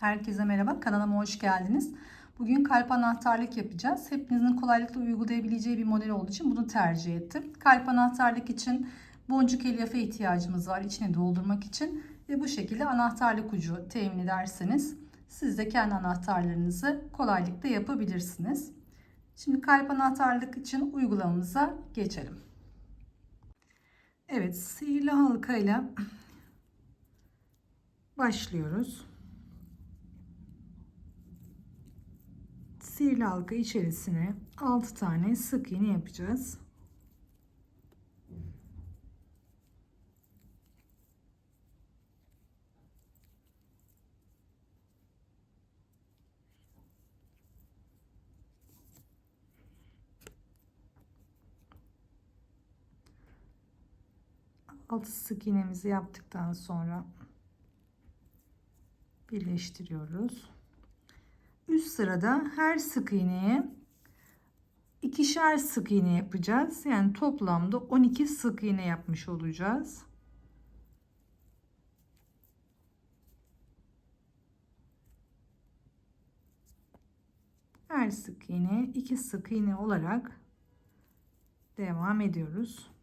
Herkese merhaba, kanalıma hoş geldiniz. Bugün kalp anahtarlık yapacağız. Hepinizin kolaylıkla uygulayabileceği bir model olduğu için bunu tercih ettim. Kalp anahtarlık için boncuk elyafı ihtiyacımız var içine doldurmak için. Ve bu şekilde anahtarlık ucu temin ederseniz siz de kendi anahtarlarınızı kolaylıkla yapabilirsiniz. Şimdi kalp anahtarlık için uygulamamıza geçelim. Evet, sihirli halkayla başlıyoruz. Sihirli halka içerisine 6 tane sık iğne yapacağız. Altı sık iğnemizi yaptıktan sonra birleştiriyoruz. Sırada her sık iğneye ikişer sık iğne yapacağız. Yani toplamda 12 sık iğne yapmış olacağız. Her sık iğne iki sık iğne olarak devam ediyoruz.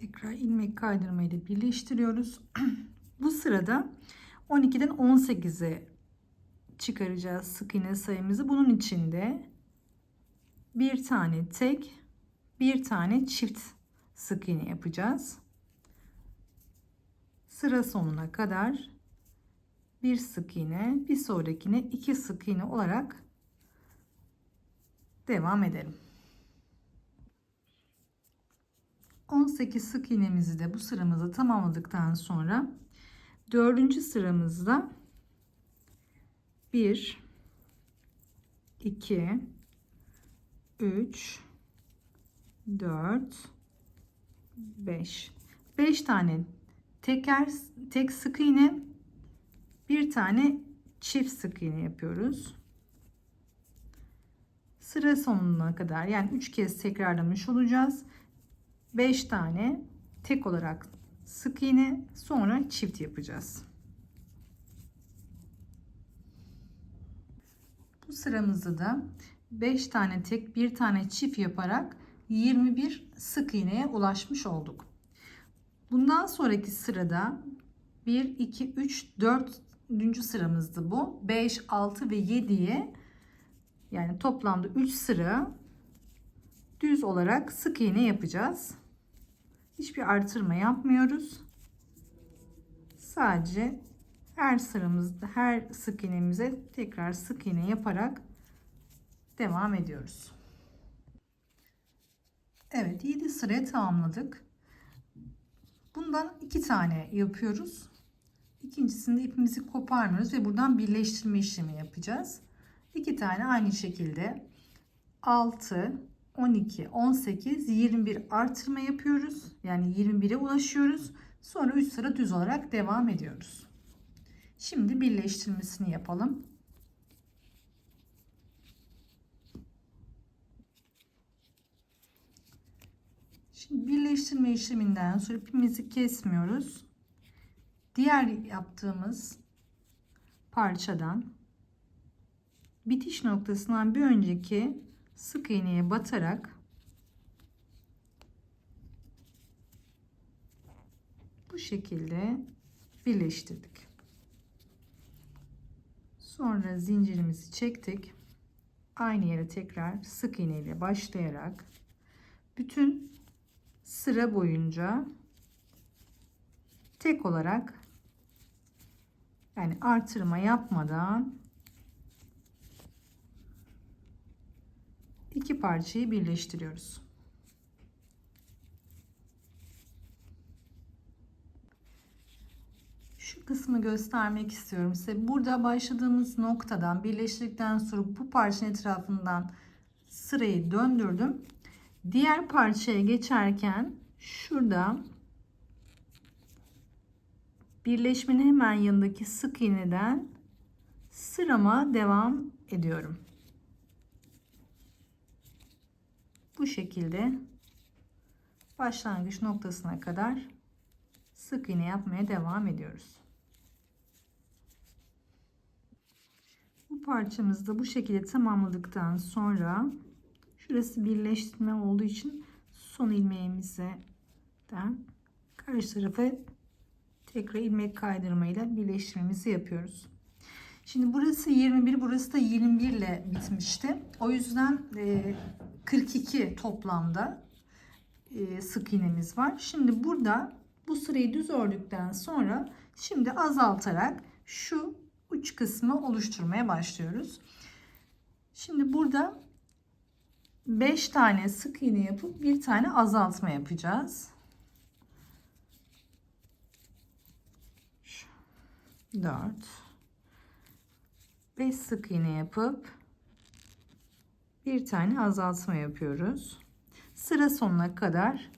Tekrar ilmek kaydırma ile birleştiriyoruz. Bu sırada 12'den 18'e çıkaracağız sık iğne sayımızı. Bunun içinde bir tane tek, bir tane çift sık iğne yapacağız. Sıra sonuna kadar bir sık iğne, bir sonrakine iki sık iğne olarak devam edelim. 18 sık iğnemizi de bu sıramızı tamamladıktan sonra dördüncü sıramızda 1 2 3 4 5 5 tane teker tek sık iğne bir tane çift sık iğne yapıyoruz. Sıra sonuna kadar yani 3 kez tekrarlamış olacağız. 5 tane tek olarak sık iğne sonra çift yapacağız. Bu sıramızda da 5 tane tek bir tane çift yaparak 21 sık iğneye ulaşmış olduk. Bundan sonraki sırada 1 2 3 4 sıramızdı bu. 5 6 ve 7'ye yani toplamda 3 sıra düz olarak sık iğne yapacağız. Hiçbir artırma yapmıyoruz. Sadece her sıramızda her sık iğnemize tekrar sık iğne yaparak devam ediyoruz. Evet 7 sırayı tamamladık. Bundan iki tane yapıyoruz. İkincisinde ipimizi koparmıyoruz ve buradan birleştirme işlemi yapacağız. İki tane aynı şekilde 6 12, 18, 21 artırma yapıyoruz. Yani 21'e ulaşıyoruz. Sonra 3 sıra düz olarak devam ediyoruz. Şimdi birleştirmesini yapalım. Şimdi birleştirme işleminden sonra ipimizi kesmiyoruz. Diğer yaptığımız parçadan bitiş noktasından bir önceki sık iğneye batarak bu şekilde birleştirdik. Sonra zincirimizi çektik. Aynı yere tekrar sık iğne ile başlayarak bütün sıra boyunca tek olarak yani artırma yapmadan iki parçayı birleştiriyoruz. Şu kısmı göstermek istiyorum size. Burada başladığımız noktadan birleştirdikten sonra bu parçanın etrafından sırayı döndürdüm. Diğer parçaya geçerken şurada birleşmenin hemen yanındaki sık iğneden sırama devam ediyorum. Bu şekilde başlangıç noktasına kadar sık iğne yapmaya devam ediyoruz. Bu parçamızı da bu şekilde tamamladıktan sonra şurası birleştirme olduğu için son ilmeğimize karşı tarafa tekrar ilmek kaydırmayla birleştirmemizi yapıyoruz. Şimdi burası 21, burası da 21 ile bitmişti. O yüzden 42 toplamda sık iğnemiz var. Şimdi burada bu sırayı düz ördükten sonra şimdi azaltarak şu uç kısmı oluşturmaya başlıyoruz. Şimdi burada 5 tane sık iğne yapıp bir tane azaltma yapacağız. 4 5 sık iğne yapıp bir tane azaltma yapıyoruz. Sıra sonuna kadar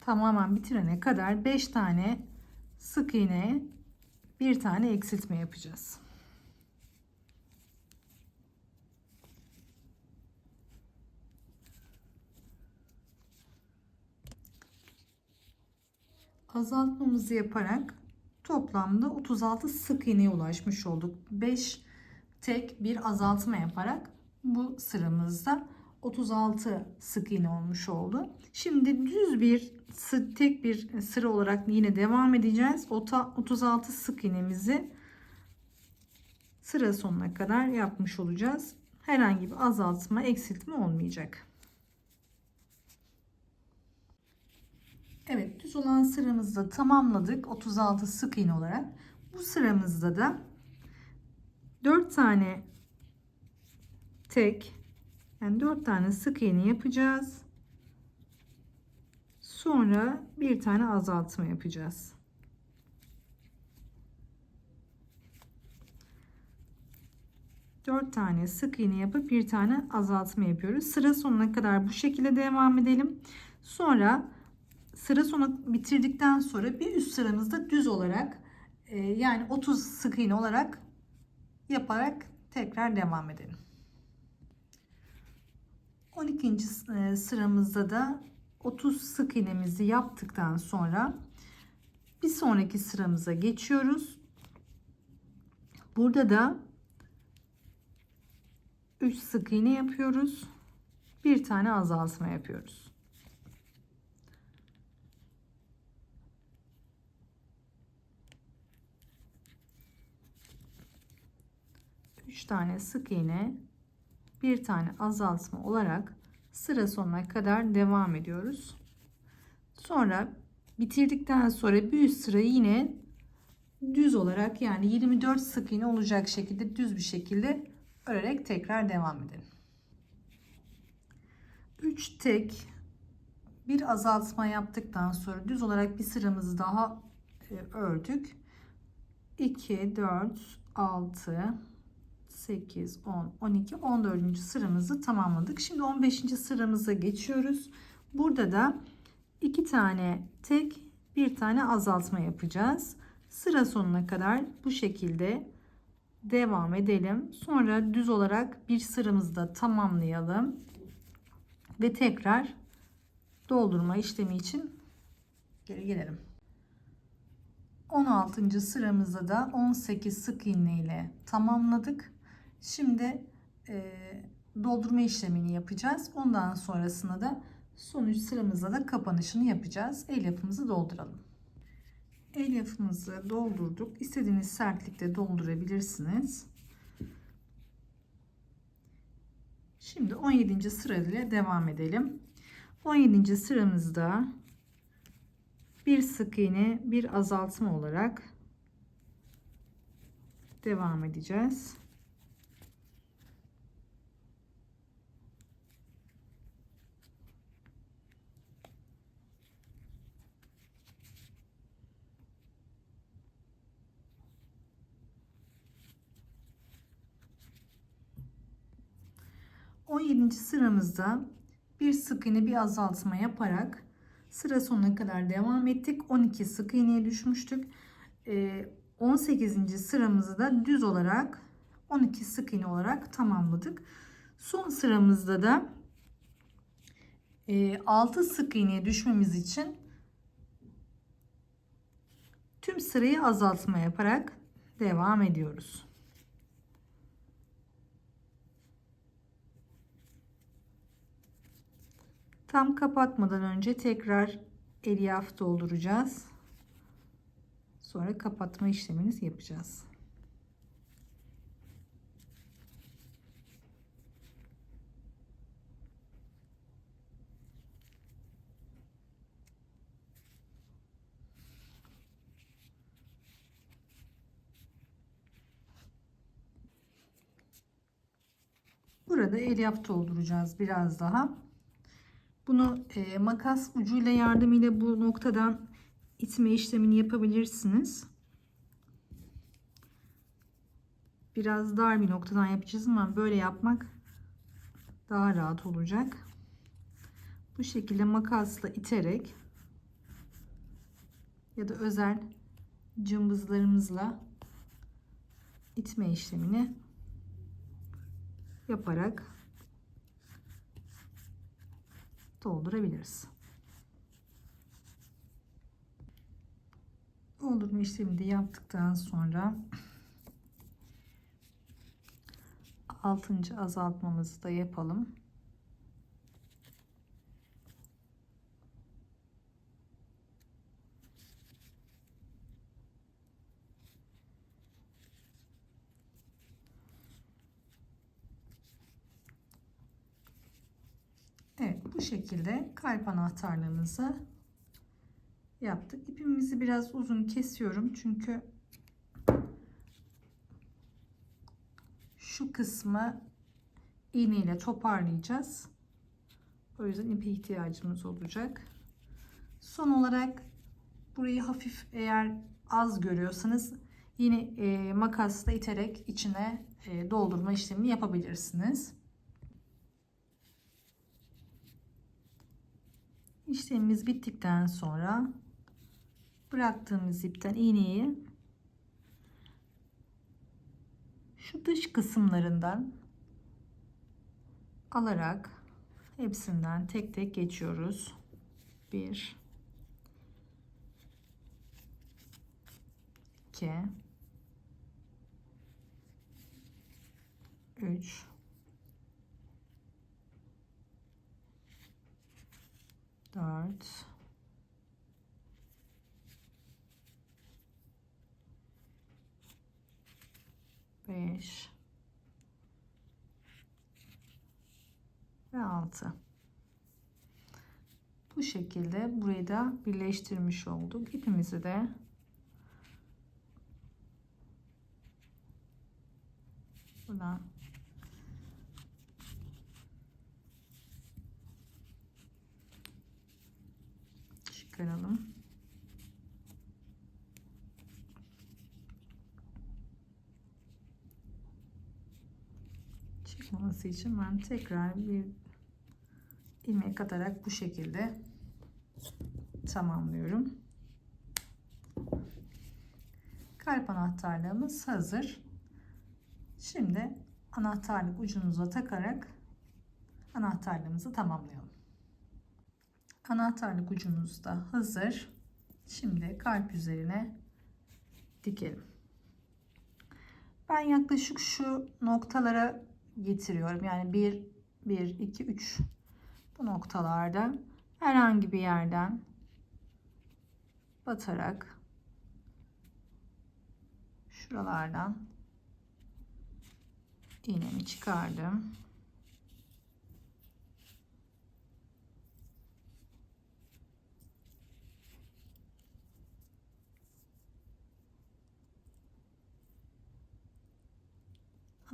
tamamen bitirene kadar 5 tane sık iğne bir tane eksiltme yapacağız. Azaltmamızı yaparak toplamda 36 sık iğneye ulaşmış olduk. 5 tek bir azaltma yaparak bu sıramızda 36 sık iğne olmuş oldu. Şimdi düz bir tek bir sıra olarak yine devam edeceğiz. 36 sık iğnemizi sıra sonuna kadar yapmış olacağız. Herhangi bir azaltma, eksiltme olmayacak. Evet, düz olan sıramızı da tamamladık. 36 sık iğne olarak. Bu sıramızda da 4 tane tek yani 4 tane sık iğne yapacağız. Sonra bir tane azaltma yapacağız. Dört tane sık iğne yapıp bir tane azaltma yapıyoruz. Sıra sonuna kadar bu şekilde devam edelim. Sonra sıra sonu bitirdikten sonra bir üst sıramızda düz olarak e, yani 30 sık iğne olarak yaparak tekrar devam edelim. 12. E, sıramızda da 30 sık iğnemizi yaptıktan sonra bir sonraki sıramıza geçiyoruz. Burada da 3 sık iğne yapıyoruz. Bir tane azaltma yapıyoruz. Üç tane sık iğne bir tane azaltma olarak sıra sonuna kadar devam ediyoruz. Sonra bitirdikten sonra bir üst sıra yine düz olarak yani 24 sık iğne olacak şekilde düz bir şekilde örerek tekrar devam edelim. 3 tek bir azaltma yaptıktan sonra düz olarak bir sıramızı daha e, ördük. 2 4 6 8, 10, 12, 14. sıramızı tamamladık. Şimdi 15. sıramıza geçiyoruz. Burada da 2 tane tek, bir tane azaltma yapacağız. Sıra sonuna kadar bu şekilde devam edelim. Sonra düz olarak bir sıramızı da tamamlayalım. Ve tekrar doldurma işlemi için geri gelelim. 16. sıramızda da 18 sık iğne ile tamamladık. Şimdi e, doldurma işlemini yapacağız. Ondan sonrasında da son sıramızda da kapanışını yapacağız. El yapımızı dolduralım. El yapımızı doldurduk. İstediğiniz sertlikte doldurabilirsiniz. Şimdi 17. sıra ile devam edelim. 17. sıramızda bir sık iğne, bir azaltma olarak devam edeceğiz. 17. sıramızda bir sık iğne bir azaltma yaparak sıra sonuna kadar devam ettik. 12 sık iğneye düşmüştük. Ee, 18. sıramızı da düz olarak 12 sık iğne olarak tamamladık. Son sıramızda da 6 sık iğneye düşmemiz için tüm sırayı azaltma yaparak devam ediyoruz. Tam kapatmadan önce tekrar elyaf dolduracağız. Sonra kapatma işlemini yapacağız. Burada elyaf dolduracağız biraz daha. Bunu e, makas ucuyla yardımıyla bu noktadan itme işlemini yapabilirsiniz. Biraz dar bir noktadan yapacağız ama böyle yapmak daha rahat olacak. Bu şekilde makasla iterek ya da özel cımbızlarımızla itme işlemini yaparak doldurabiliriz. Doldurma işlemini de yaptıktan sonra 6. azaltmamızı da yapalım. Evet bu şekilde kalp anahtarlığımızı yaptık. İpimizi biraz uzun kesiyorum çünkü şu kısmı iğne ile toparlayacağız. O yüzden ipe ihtiyacımız olacak. Son olarak burayı hafif eğer az görüyorsanız yine e, makasla iterek içine e, doldurma işlemini yapabilirsiniz. İşlemimiz bittikten sonra bıraktığımız ipten iğneyi şu dış kısımlarından alarak hepsinden tek tek geçiyoruz. 1 2 3 4 5 ve 6 bu şekilde burayı da birleştirmiş olduk. İpimizi de buradan çıkaralım. Çıkmaması için ben tekrar bir ilmek atarak bu şekilde tamamlıyorum. Kalp anahtarlığımız hazır. Şimdi anahtarlık ucunuza takarak anahtarlığımızı tamamlayalım. Anahtarlık ucumuz da hazır. Şimdi kalp üzerine dikelim. Ben yaklaşık şu noktalara getiriyorum. Yani 1, 1, 2, 3 bu noktalarda herhangi bir yerden batarak şuralardan iğnemi çıkardım.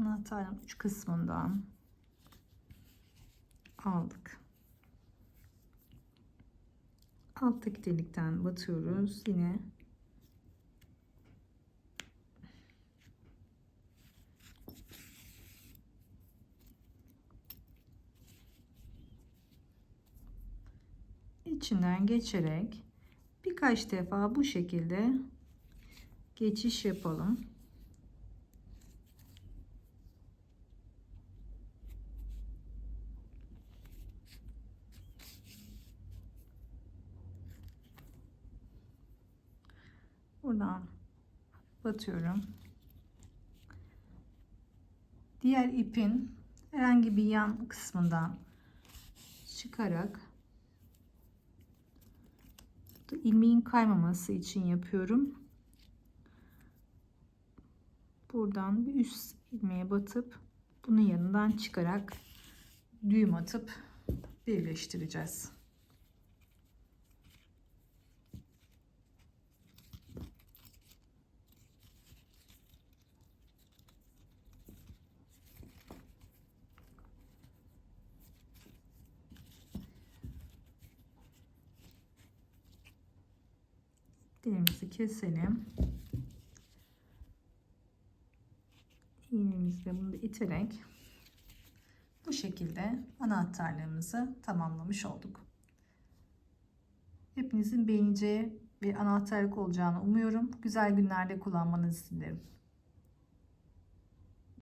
anahtarın uç kısmından aldık. Alttaki delikten batıyoruz. Yine içinden geçerek birkaç defa bu şekilde geçiş yapalım. Batıyorum. Diğer ipin herhangi bir yan kısmından çıkarak ilmeğin kaymaması için yapıyorum. Buradan bir üst ilmeğe batıp bunun yanından çıkarak düğüm atıp birleştireceğiz. İplerimizi keselim. İğnemizle bunu da iterek bu şekilde anahtarlığımızı tamamlamış olduk. Hepinizin beğeneceği bir anahtarlık olacağını umuyorum. Güzel günlerde kullanmanızı dilerim.